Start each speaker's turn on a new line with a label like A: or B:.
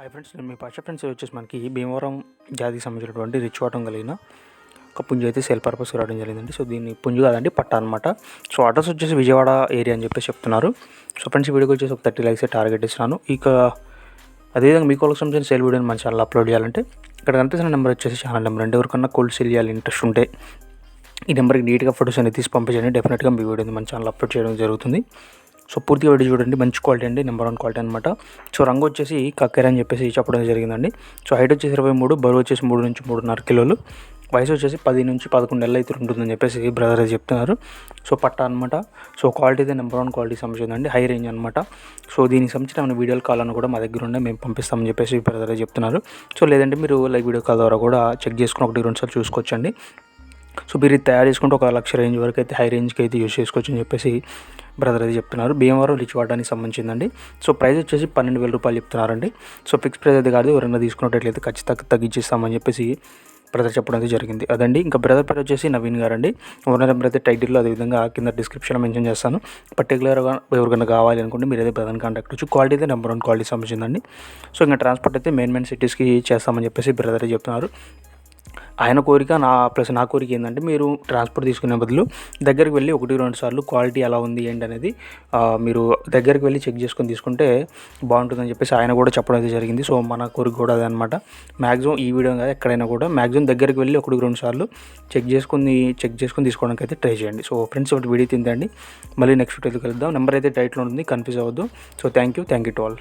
A: Hi friends నేను మీ పచ్చ friends. వచ్చేసి మనకి భీమవరం జాతికి సంబంధించినటువంటి రిచ్ వాటం కలిగిన ఒక పుంజు అయితే సేల్ పర్పస్ రావడం జరిగిందండి. సో దీన్ని పుంజు కాదండి పట్ట అనమాట సో అడ్రస్ వచ్చేసి విజయవాడ ఏరియా అని చెప్పేసి చెప్తున్నారు. సో ఫ్రెండ్స్ వీడియోకి వచ్చేసి ఒక థర్టీ లైక్స్ టార్గెట్ ఇస్తున్నాను. ఇక అదేవిధంగా మీకు సంబంధించిన సేల్ వీడియోని మన ఛానల్ అప్లోడ్ చేయాలంటే ఇక్కడ కనిపిస్తున్న నెంబర్ వచ్చేసి ఛానల్ నెంబర్ అండి ఎవరికన్నా కోల్డ్ సేల్ చేయాలి ఇంట్రెస్ట్ ఉంటే ఈ నెంబర్కి నీట్గా ఫొటోస్ అనేది తీసి పంపించండి. డెఫినెట్గా మీ వీడియోని మన ఛానల్ అప్లోడ్ చేయడం జరుగుతుంది. సో పూర్తిగా వీడియో చూడండి మంచి క్వాలిటీ అండి నెంబర్ వన్ క్వాలిటీ అనమాట సో రంగు వచ్చేసి కక్కెర అని చెప్పేసి చెప్పడం జరిగిందండి. సో హైట్ వచ్చేసి ఇరవై మూడు బరువు వచ్చేసి మూడు నుంచి మూడున్నర కిలోలు. వయసు వచ్చేసి పది నుంచి పదకొండు నెలలు అయితే ఉంటుందని చెప్పేసి బ్రదర్ అయితే చెప్తున్నారు. సో పట్ట అనమాట సో క్వాలిటీ అయితే నెంబర్ వన్ క్వాలిటీ సంబంధించిందండి హై రేంజ్ అనమాట సో దీనికి సంబంధించిన మన వీడియోలు కావాలని కూడా మా దగ్గర ఉండే మేము పంపిస్తామని చెప్పేసి బ్రదర్ చెప్తున్నారు. సో లేదంటే మీరు లైక్ వీడియో కాల్ ద్వారా కూడా చెక్ చేసుకుని ఒకటి రెండు సార్లు చూసుకోవచ్చండి. సో మీరు ఇది తయారు చేసుకుంటే ఒక లక్ష రేంజ్ వరకు అయితే హై రేంజ్కి అయితే యూస్ చేసుకోవచ్చు అని చెప్పేసి బ్రదర్ అయితే చెప్తున్నారు. భీమవరం రిచ్ వాటానికి సంబంధించిందండి. సో ప్రైస్ వచ్చేసి పన్నెండు వేల రూపాయలు చెప్తున్నారండి. సో ఫిక్స్ ప్రైస్ అయితే కాదు ఎవరైనా తీసుకున్నట్లయితే ఖచ్చితంగా తగ్గించేస్తామని చెప్పేసి బ్రదర్ చెప్పడం అయితే జరిగింది. అదండి ఇంకా బ్రదర్ పేరు వచ్చేసి నవీన్ గారు అండి ఓనర్ నెంబర్ అయితే టైటిల్లో అదేవిధంగా కింద డిస్క్రిప్షన్లో మెన్షన్ చేస్తాను. పర్టికులర్గా ఎవరికైనా కావాలి అనుకుంటే మీరు అయితే బ్రదర్ని కాంటాక్ట్ వచ్చి క్వాలిటీ అయితే నెంబర్ వన్ క్వాలిటీ సంబంధించిందండి. సో ఇంకా ట్రాన్స్పోర్ట్ అయితే మెయిన్ మెయిన్ సిటీస్కి చేస్తామని చెప్పేసి బ్రదర్ చెప్తున్నారు. ఆయన కోరిక నా ప్లస్ నా కోరిక ఏంటంటే మీరు ట్రాన్స్పోర్ట్ తీసుకునే బదులు దగ్గరికి వెళ్ళి ఒకటి రెండు సార్లు క్వాలిటీ ఎలా ఉంది ఏంటి అనేది మీరు దగ్గరికి వెళ్ళి చెక్ చేసుకొని తీసుకుంటే బాగుంటుందని చెప్పేసి ఆయన కూడా చెప్పడం అయితే జరిగింది. సో మన కోరిక కూడా అదనమాట మ్యాక్సిమం ఈ వీడియో కాదు ఎక్కడైనా కూడా మ్యాక్సిమం దగ్గరికి వెళ్ళి ఒకటి రెండు సార్లు చెక్ చేసుకుని చెక్ చేసుకుని తీసుకోవడానికి అయితే ట్రై చేయండి. సో ఫ్రెండ్స్ ఒకటి వీడియో తిందండి. మళ్ళీ నెక్స్ట్ వీడియోకి వెళ్దాం నెంబర్ అయితే టైట్లో ఉంటుంది కన్ఫ్యూజ్ అవ్వద్దు. So thank you thank you to all